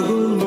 পাগল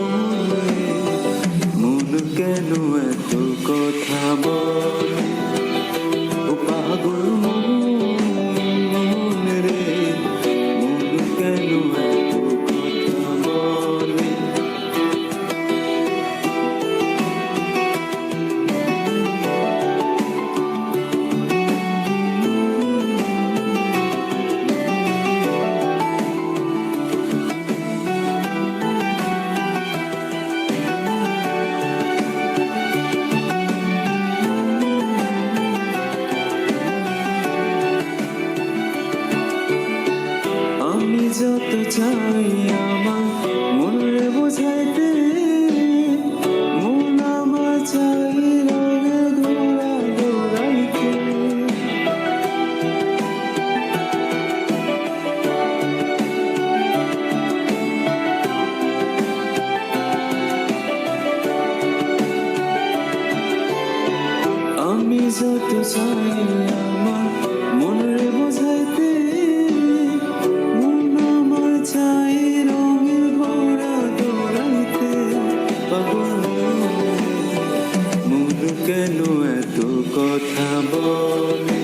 যত চাই আমার মনে বোঝাইতে মন আমার চাই রঙে ঘোরা ঘোরাইতে। আমি যত চাই কেন এত কথা বলে?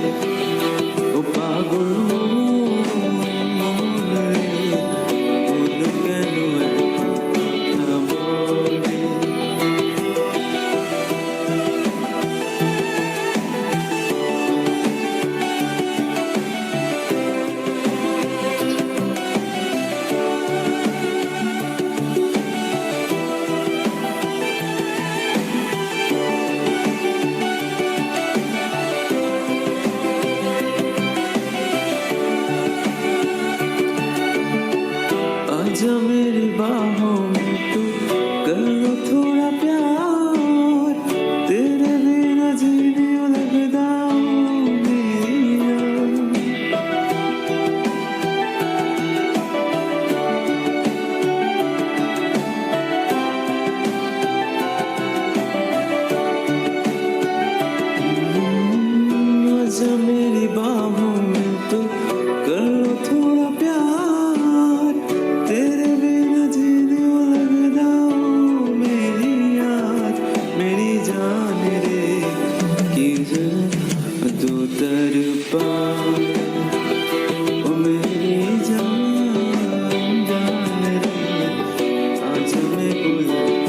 जा मेरी बाहों में तू कर थोड़ा प्यार। Hallelujah.